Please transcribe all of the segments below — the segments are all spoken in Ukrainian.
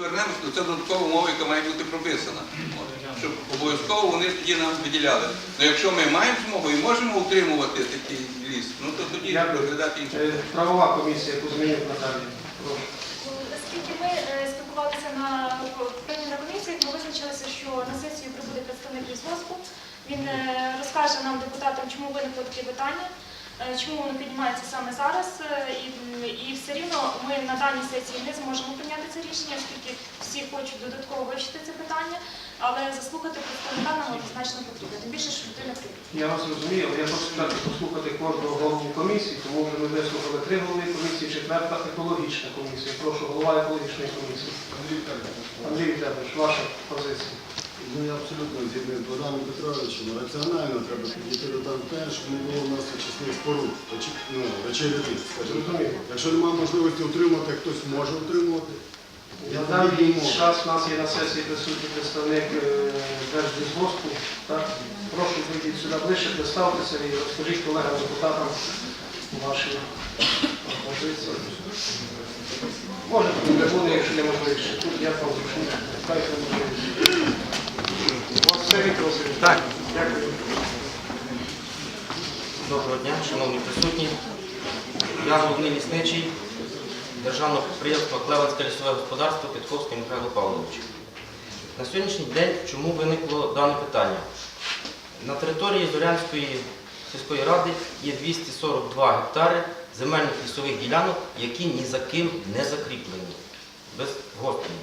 вернемося, то це додаткова умова, яка має бути прописана. Щоб обов'язково вони тоді нам виділяли. Ну якщо ми маємо змогу і можемо утримувати такий ліс, ну то тоді інші. Е, Правова комісія, Кузьмінюк Наталія. Прошу. Оскільки ми е, спілкувалися на певні на комісіях, ми визначилися, що на сесію прибуде представник лісгоспу. Він е, розкаже нам, депутатам, чому виникло таке питання, чому воно піднімається саме зараз. е, І, і все рівно ми на даній сесії не зможемо прийняти це рішення, оскільки всі хочуть додатково вивчити це питання, але заслухати представника нам однозначно потрібно. Тим більше, що людина прийде. Я вас розумію, але я хочу сказати, послухати кожного голову комісії, тому вже ми вислухали три голови комісії, четверта екологічна комісія. Прошу, голова екологічної комісії. Андрій Віталійович, ваша позиція. Ну, я абсолютно згідний з Богданом Петровичем. Раціонально треба підійти до там те, щоб не було в нас очисних споруд, очі- ну, речей скажімо. Зрозуміло. Якщо немає можливості утримувати, хтось може утримувати. Я даний тоді час у нас є на сесії присутній представник е, Держлісгоспу. Так? Прошу вийдіть сюди ближче, представтеся і розкажіть колегам депутатам ваші позиції. Можете не трибуни, якщо не можливіше. Тут я вам зручніше. Дайте можливість. У вас все, Віктор Васильович? Так. Дякую. Доброго дня, шановні присутні. Я головний лісничий державного підприємства Клеванське лісове господарство Підковський Михайло Павлович. На сьогоднішній день чому виникло дане питання? На території Зорянської сільської ради є 242 гектари земельних лісових ділянок, які ні за ким не закріплені, без безгоспні.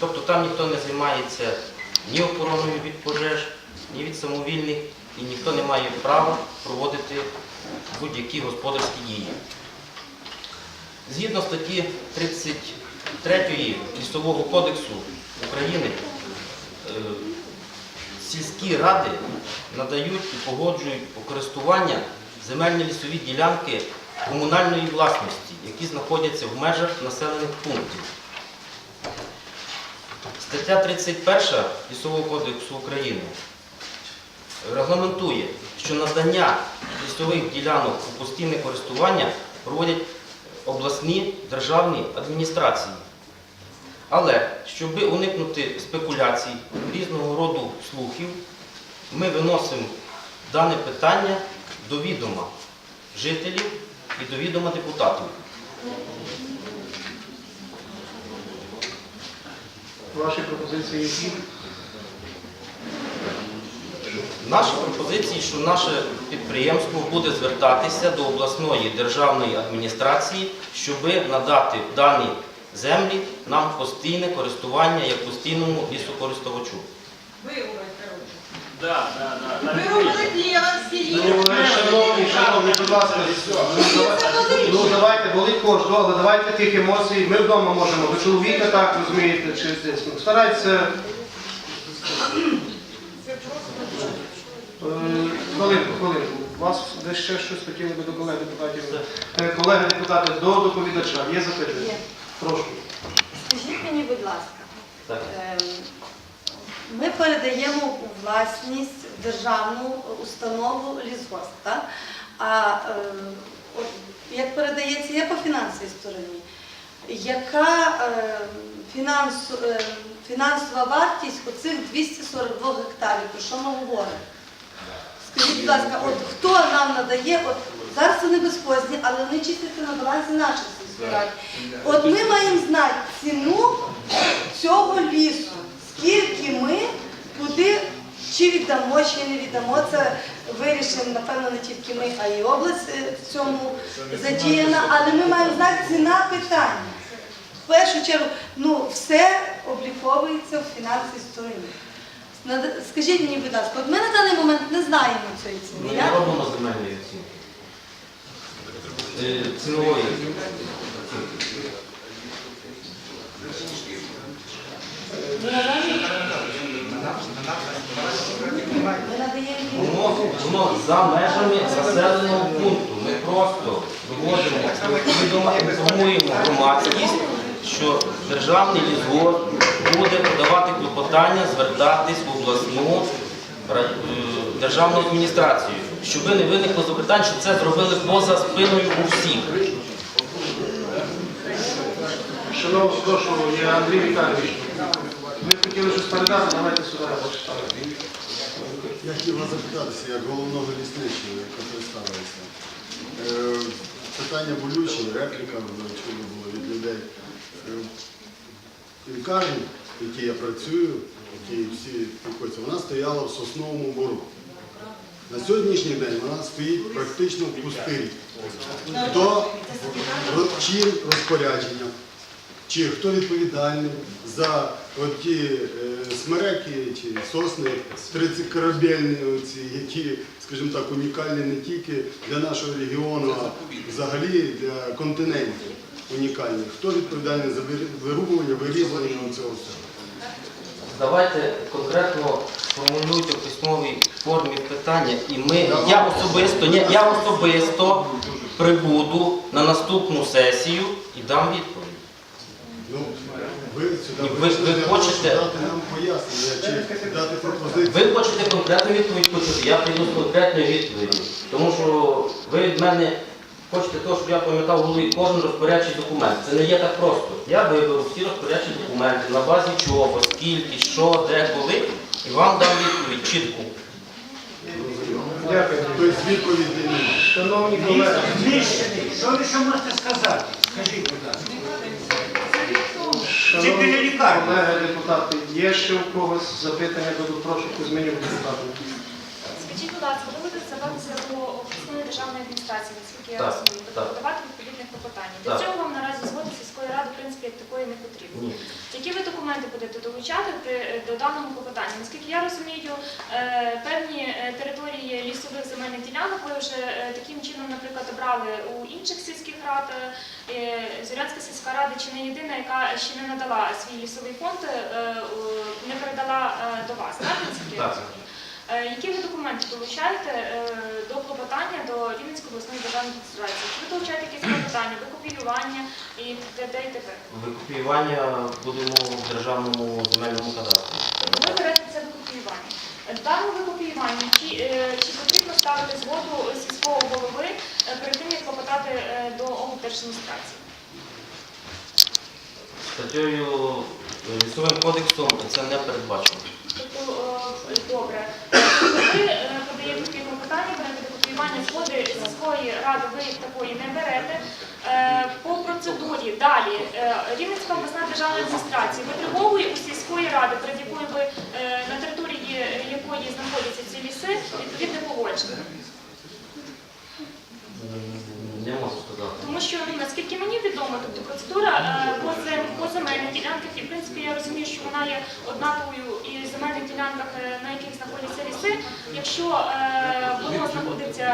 Тобто там ніхто не займається ні охороною від пожеж, ні від самовільних, і ніхто не має права проводити будь-які господарські дії. Згідно статті 33 Лісового кодексу України, е, сільські ради надають і погоджують у користування земельні лісові ділянки комунальної власності, які знаходяться в межах населених пунктів. Стаття 31 Лісового кодексу України регламентує, що надання лісових ділянок у постійне користування проводять обласні державні адміністрації. Але щоб уникнути спекуляцій, різного роду слухів, ми виносимо дане питання до відома жителів і до відома депутатів. Ваші пропозиції які? Наші пропозиції, що наше підприємство буде звертатися до обласної державної адміністрації, щоб надати дані землі нам постійне користування як постійному лісокористувачу. Ну, шановні, шановні, будь ласка, ну, давайте- ну давайте, болить кожного, але давайте тих емоцій. Ми вдома можемо. Ви чоловіка так розумієте, чи десь. Ну, старайтеся. Е, Хвилинку, хвилинку. У Вас десь ще щось хотіли би до колег депутатів? Е, Колеги депутати, до доповідача. Є запитання? Є. Прошу. Скажіть мені, будь ласка, Так. ем, ми передаємо у власність державну установу лісгосп, так? А от як передається, я по фінансовій стороні. Яка фінансу- ем, фінансова вартість оцих 242 гектарів? Про що ми говоримо? Скажіть, будь ласка, от хто нам надає, от зараз вони безхозні, але вони чистяться на балансі наших сільської. От ми маємо знати ціну цього лісу, скільки ми куди чи віддамо, чи не віддамо. Це вирішимо, напевно, не тільки ми, а й область е, в цьому задіяна, але ми маємо знати ціна питання. В першу чергу, ну, все обліковується в фінансовій стороні. Скажіть мені, будь ласка, от ми на даний момент не знаємо цієї Ми ціни. не Я? робимо земельної оцінки. Е, Цінової. Ми Воно, за межами населеного пункту. Ми просто відомо інформуємо громадськість, що державний лісгосп буде подавати клопотання, звертатись в обласну е, державну адміністрацію, щоб не виникло запитань, що це зробили поза спиною у всіх. Шановні, прошу, є Андрій Віталійович. Ви хотіли щось передати, давайте сюди я почитаю. Я хотів вас запитатися, як головного лісничого, яка представилася. Е, Питання болюче, репліка чули було від людей. Е, Лікарні, в якій я працюю, в якій всі спілкуються, вона стояла в сосновому бору. На сьогоднішній день вона стоїть практично в пустирі. Хто чим розпорядження, чи хто відповідальний за оті е, смереки чи сосни 30 корабельні, оці, які, скажімо так, унікальні не тільки для нашого регіону, а взагалі для континентів унікальні. Хто відповідальний за вирубування, вирізування цього всього? Давайте конкретно сформулюйте в письмовій формі питання, і ми, я особисто, ні, я особисто прибуду на наступну сесію і дам відповідь. Ви сюди Ви- ви прийшли для того, хочете- щоб дати нам пояснення, чи дати пропозицію. Ви хочете конкретну відповідь почути, я прийду з конкретною відповіддю. Тому що ви від мене хочете того, щоб я пам'ятав в голові кожен розпорядчий документ. Це не є так просто. Я виберу всі розпорядчі документи, на базі чого, скільки, що, де, коли, і вам дам відповідь чітку. Дякую. Тобто відповіді немає. Шановні колеги. Що ви ще можете сказати? Скажіть, будь ласка. Біля лікарні. колеги депутати, є ще у когось запитання до прошу Кузьменюк депутатів? Скажіть, будь ласка, ви будете звертатися до обласної державної адміністрації, наскільки я розумію, тобто подавати відповідне клопотання. Для цього вам наразі згоди сільської ради, в принципі, як такої не потрібно. Які ви документи будете долучати до даного клопотання? Наскільки я розумію, е, певні е, території лісових земельних ділянок ви вже е, обрали у інших сільських рад. Е, Зорянська сільська рада чи не єдина, яка ще не надала свій лісовий фонд, е, не передала е, до вас, так? Так. Е, Які ви документи долучаєте е, до клопотання до Рівненської обласної державної адміністрації? Ви долучаєте якісь клопотання, викопіювання і т.д. і т.п.? Викопіювання будемо в державному земельному кадастрі. Ви берете це викопіювання. В даному викопіюванні е, чи потрібно ставити згоду сільського голови е, перед тим, як клопотати е, до облдержадміністрації? Статтею е, лісовим кодексом це не передбачено. Тобто, добре. Ви подаєте таке клопотання, берете викопіювання згоди сільської ради, ви як такої не берете. По процедурі далі Рівненська обласна державна адміністрація витребовує у сільської ради, перед якою ви якої знаходяться ці ліси, відповідне погодження. Не можу сказати. Тому що ну, наскільки мені відомо, тобто процедура е, по, зем, по земельних ділянках, і в принципі я розумію, що вона є однаковою і в земельних ділянках, е, на яких знаходяться ліси. Якщо е, воно знаходиться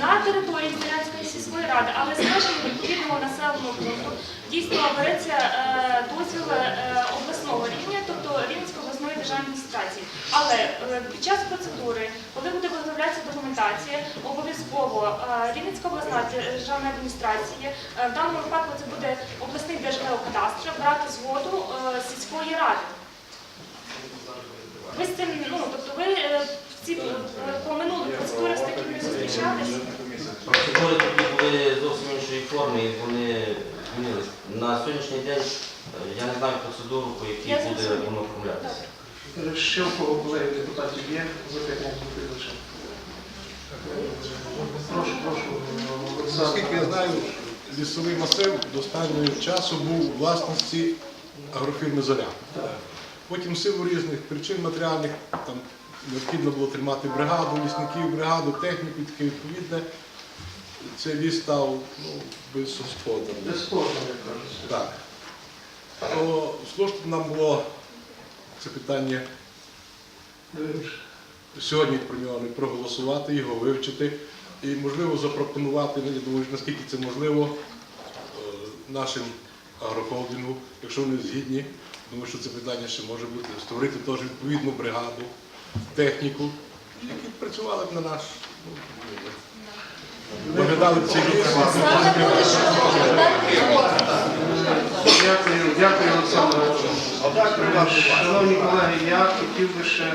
на території Зелянської сільської ради, але межами відповідного населеного пункту, дійсно береться дозвіл обласного рівня, тобто Рівненської обласної державної адміністрації. Але е, під час процедури, коли буде виготовлятися документація, обов'язково е, Рівненська обласна державна адміністрація, е, в даному випадку це буде обласний держгеокадастр, брати згоду е, сільської ради. Ви з цим, ну, тобто ви е, ці, е, по минулих процедурах з таким не зустрічались? Процедури тоді були зовсім іншої форми і вони змінились. На сьогоднішній день е, я не знаю процедуру, по Я якій буде зрозуміла. воно оформлятися. Е, Ще у кого колеги депутатів є запитання до доповідача? Прошу, прошу, Олександр. Наскільки я знаю, лісовий масив до останнього часу був у власності агрофірми Зоря. Потім в силу різних причин матеріальних там необхідно було тримати бригаду, лісників, бригаду, техніку і таке відповідне. Цей ліс став ну, безгосподарним. Безспорно, як кажуть. Так. То слушно нам було це питання? Сьогодні про нього не проголосувати, його вивчити. І, можливо, запропонувати, ну, я думаю, наскільки це можливо, е, нашим агрохолдингу, якщо вони згідні, думаю, що це питання ще може бути, створити теж відповідну бригаду, техніку, які працювали б на наш, ну, доглядали б цей ліс. Дякую, дякую, Олександр. Шановні колеги, я хотів би ще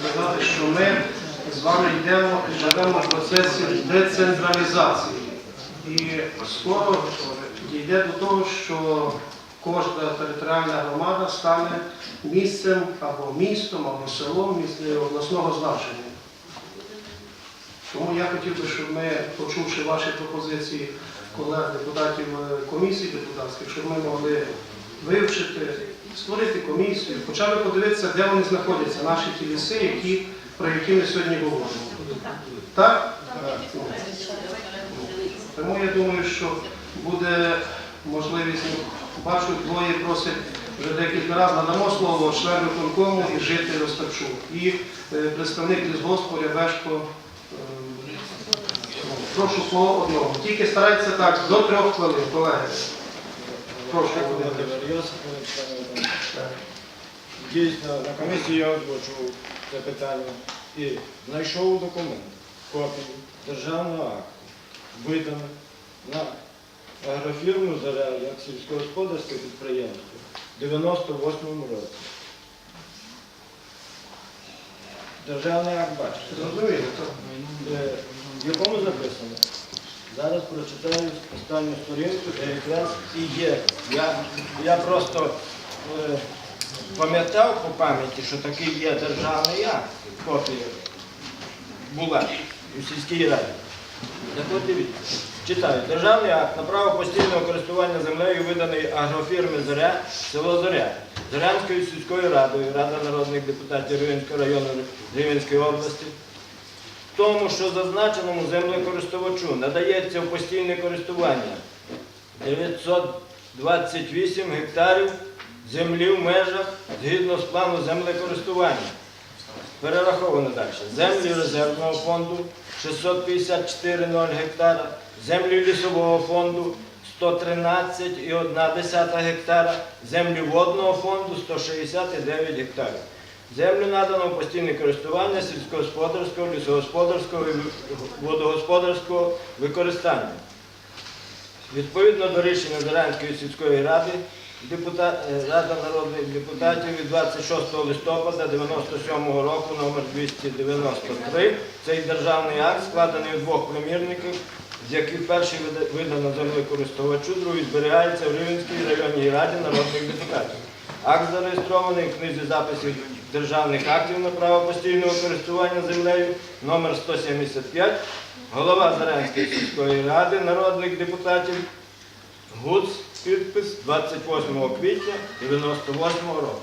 сказати, що ми з вами йдемо, живемо в процесі децентралізації. І скоро дійде до того, що кожна територіальна громада стане місцем або містом, або селом міс- обласного значення. Тому я хотів би, щоб ми, почувши ваші пропозиції колег депутатів е, комісії депутатських, щоб ми могли вивчити, створити комісію, хоча б подивитися, де вони знаходяться, наші ті ліси, які, про які ми сьогодні говоримо. Так? Тому я думаю, що буде можливість, бачу, двоє просять вже декілька разів, надамо слово члену виконкому і жителю Остапчук. І е, представник лісгоспу Рябешко. Прошу по одному. Тільки старайтеся так, до трьох хвилин, колеги. Прошу. Дійсно, на комісії я озвучував це питання і знайшов документ, копію державного акту, видану на агрофірму «Заря» як сільськогосподарське підприємство в 98-му році. Державний акт бачите. В якому записано. Зараз прочитаю останню сторінку, де якраз і є. Я, я просто е, пам'ятав по пам'яті, що такий є державний акт, копія була у сільській раді. Так от дивіться, читаю. Державний акт на право постійного користування землею виданий агрофірми Зоря, село Зоря, Зорянською сільською радою, Рада народних депутатів Рівенського району Рівенської області. Тому, що зазначеному землекористувачу надається в постійне користування 928 гектарів землі в межах згідно з плану землекористування. Перераховано далі. Землі резервного фонду 654,0 гектара, землі лісового фонду 113,1 гектара, землі водного фонду 169 гектарів. Землю надано в постійне користування сільськогосподарського, лісогосподарського і водогосподарського використання. Відповідно до рішення Заранської сільської ради, депутат, е, Рада народних депутатів від 26 листопада 97 року номер 293, цей державний акт складений у двох примірників, з яких перший видано землекористувачу, другий зберігається в Рівенській районній раді народних депутатів. Акт зареєстрований в книзі записів державних актів на право постійного користування землею номер 175, голова Зарянської сільської ради народних депутатів ГУЦ, підпис 28 квітня 98 року.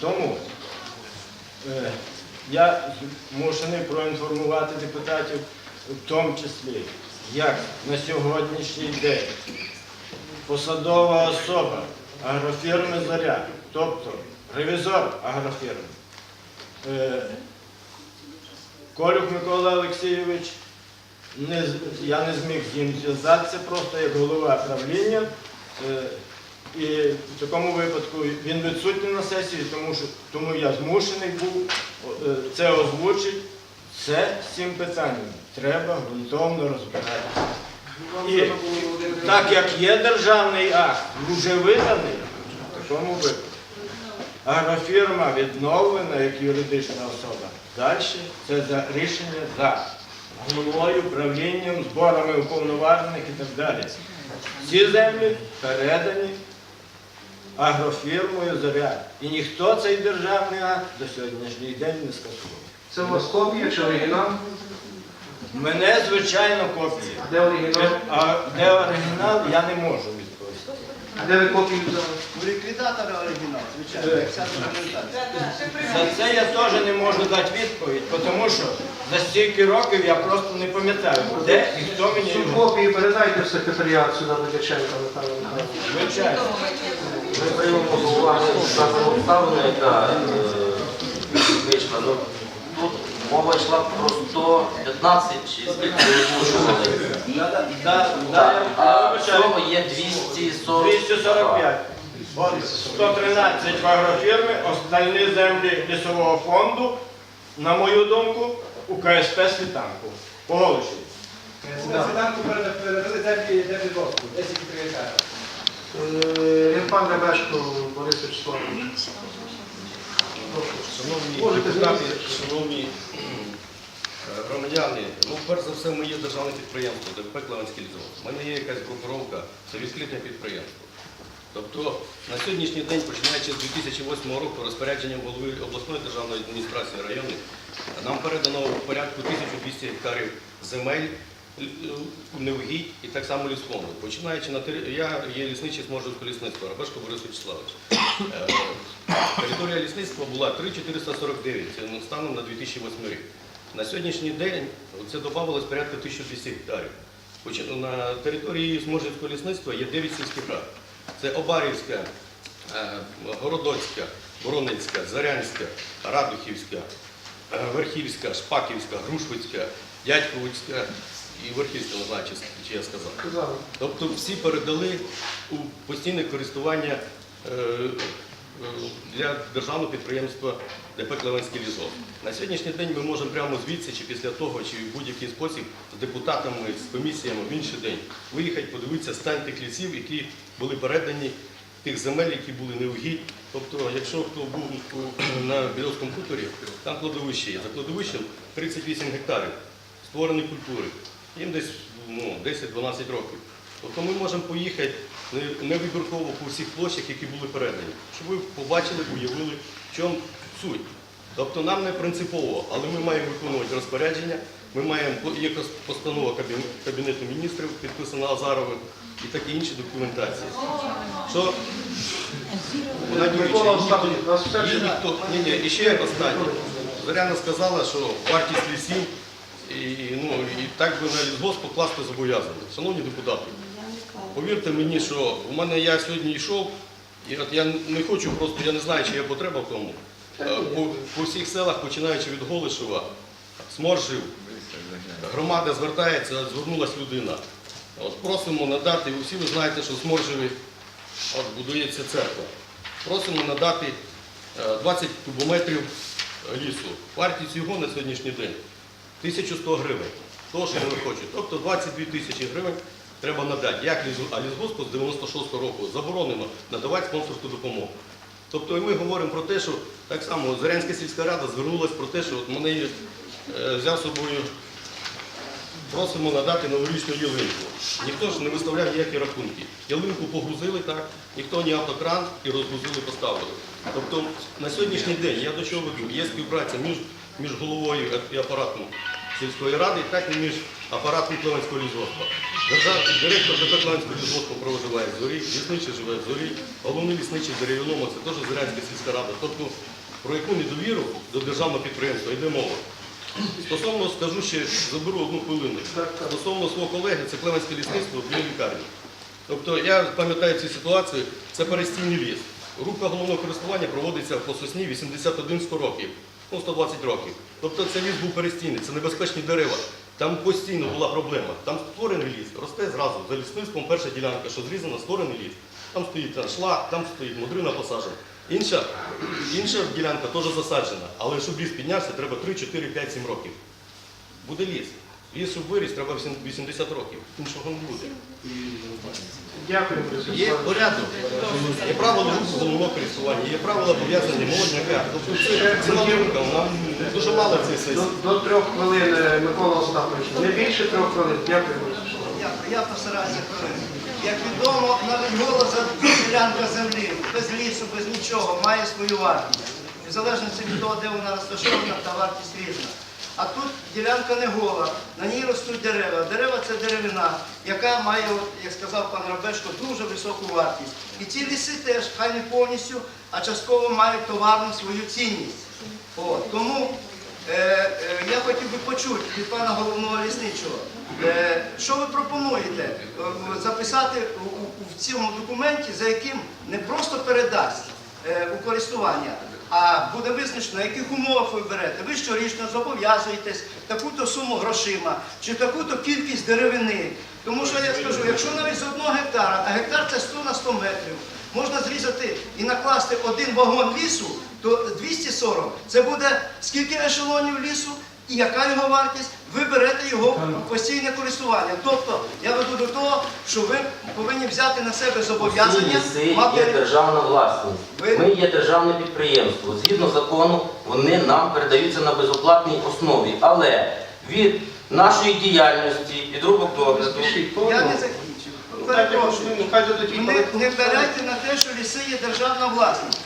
Тому е, я змушений проінформувати депутатів в тому числі, як на сьогоднішній день посадова особа агрофірми Заря, тобто ревізор агрофірми, е, Колюк Микола Олексійович, не, я не зміг з ним зв'язатися просто як голова правління. Е, І в такому випадку він відсутній на сесії, тому, що, тому я змушений був е, це озвучити. Це з цим питанням треба ґрунтовно розбиратися. І так як є державний акт, вже виданий, в такому випадку. Агрофірма відновлена як юридична особа. Далі це за рішення за головою, правлінням, зборами уповноважених і так далі. Ці землі передані агрофірмою «Зоря». І ніхто цей державний акт до сьогоднішній день не скасував. Це у вас копія чи оригінал? Мене, звичайно, копія. А де оригінал? А де оригінал, я не можу відповісти. А де ви копію взяли? У ліквідатора оригінал, звичайно, вся. За це я теж не можу дати відповідь, тому що за стільки років я просто не пам'ятаю, де і хто мені Цю копію передайте в секретаріат сюди до Дяченка Михайла Михайловича. Звичайно. Ми приймемо до уваги дану обставину, яка е, вийшла. Ну, Тут мова йшла про 115 чи скільки ви. Да, да, а вибачаю. всього є 240. 245. 113 в агрофірмі, остальні землі лісового фонду, на мою думку, у КСП Світанку. По Світанку передали землі землі доску, 10 гектарів. Е, Пан Ребешко Борис Вячеславович. Шановні депутати, шановні громадяни, ну перш за все, ми є державне підприємство, ДП Клевенський лісгосп. У мене є якась групировка, це відкрите підприємство. Тобто на сьогоднішній день, починаючи з 2008 року, розпорядженням голови обласної державної адміністрації району, нам передано в порядку 1200 гектарів земель неугідь і так само лісфонду. Починаючи на тери- я є лісничий з Можівського лісництва, Рабешко Борис Вячеславович. Е, Територія лісництва була 3449, це ну, станом на 2008 рік. На сьогоднішній день це додавалось порядка 1200 гектарів. На території Зможівського лісництва є 9 сільських рад. Це Обарівська, е, Городоцька, Воронецька, Зарянська, Радухівська, е, Верхівська, Шпаківська, Грушвицька, Дядьковицька і Верхівська, не знаю, чи, я сказав. Тобто всі передали у постійне користування е, для державного підприємства ДП Клевенський лісгосп. На сьогоднішній день ми можемо прямо звідси, чи після того, чи в будь-який спосіб з депутатами, з комісіями в інший день виїхати, подивитися стан тих лісів, які були передані, тих земель, які були неугідь. Тобто, якщо хто був на Бірозькому хуторі, там кладовище є. За кладовищем 38 гектарів створені культури. Їм десь ну, 10-12 років. Тобто ми можемо поїхати не- вибірково по всіх площах, які були передані, щоб ви побачили, уявили, в чому суть. Тобто нам не принципово, але ми маємо виконувати розпорядження, ми маємо є постанова Кабінету міністрів, підписана Азаровим і такі інші документації. Що ні, ні, і ще останнє. Зоряна сказала, що вартість лісів і, ну, і так би на лісгосп покласти зобов'язані. Шановні депутати, повірте мені, що у мене я сьогодні йшов, і от я не хочу просто, я не знаю, чи є потреба в тому. Е, По, по всіх селах, починаючи від Голишева, Сморжів, громада звертається, звернулася людина. От просимо надати, всі ви знаєте, що в Сморжеві от будується церква. Просимо надати е, 20 кубометрів е, лісу. Вартість його на сьогоднішній день 1100 гривень. То, що вони хочуть. Тобто 22 тисячі гривень треба надати. Як лізу, а лісгоспу з 96 року заборонено надавати спонсорську допомогу. Тобто ми говоримо про те, що так само Зорянська сільська рада звернулася про те, що от мене е, взяв з собою Просимо надати новорічну ялинку. Ніхто ж не виставляв ніякі рахунки. Ялинку погрузили так, ніхто ні автокран і розгрузили, поставили. Тобто на сьогоднішній день я до чого веду? Є співпраця між, між головою і апаратом сільської ради, так і між апаратом Клевенського лісгоспа. Директор ДП Клевенського лісгоспу проживає в зорі, лісничий живе в зорі, головний лісничий в дерев'яному, це теж Зорянська сільська рада. Тобто про яку недовіру до державного підприємства йде мова. Стосовно скажу ще, заберу одну хвилину. Стосовно свого колеги, це Клевенське лісництво біля лікарні. Тобто я пам'ятаю цю ситуацію, це перестійний ліс. Рубка головного користування проводиться по сосні 81-100 років, ну 120 років. Тобто це ліс був перестійний, це небезпечні дерева. Там постійно була проблема. Там створений ліс, росте зразу за лісництвом перша ділянка, що зрізана, створений ліс. Там стоїть шлак, там стоїть модрина посаджена. Інша, інша ділянка теж засаджена, але щоб ліс піднявся, треба 3, 4, 5, 7 років. Буде ліс. Ліс, щоб виріс, треба 80 років. Іншого не буде. Дякую, Є порядок, є правила головного користування, є правила пов'язані молодняка. Тобто це ціла думка, нам дуже мало в цій сесії. До, трьох хвилин е, Микола Остапович. Не більше трьох хвилин. Дякую, я постараюся хвилин. Як відомо, навіть гола ділянка землі, без лісу, без нічого, має свою вартість. В залежності від того, де вона розташована, та вартість різна. А тут ділянка не гола, на ній ростуть дерева. Дерева це деревина, яка має, як сказав пан Рабешко, дуже високу вартість. І ці ліси теж, хай не повністю, а частково мають товарну свою цінність. От, тому Е, е, я хотів би почути від пана головного лісничого, що ви пропонуєте е, записати в цьому документі, за яким не просто передасть е, у користування, а буде визначено, на яких умовах ви берете. Ви щорічно зобов'язуєтесь таку-то суму грошима чи таку-то кількість деревини. Тому що я скажу, якщо навіть з одного гектара, а гектар це 100 на 100 метрів, можна зрізати і накласти один вагон лісу, то 240 це буде скільки ешелонів лісу і яка його вартість, ви берете його в постійне користування. Тобто я веду до того, що ви повинні взяти на себе Всі зобов'язання ліси є мати. державна власність. Ви- Ми є державне підприємство. Згідно закону, вони нам передаються на безоплатній основі. Але від нашої діяльності, від рубок догляду, Я не закінчив. перепрошую. Не, не берете на те, що ліси є державна власність.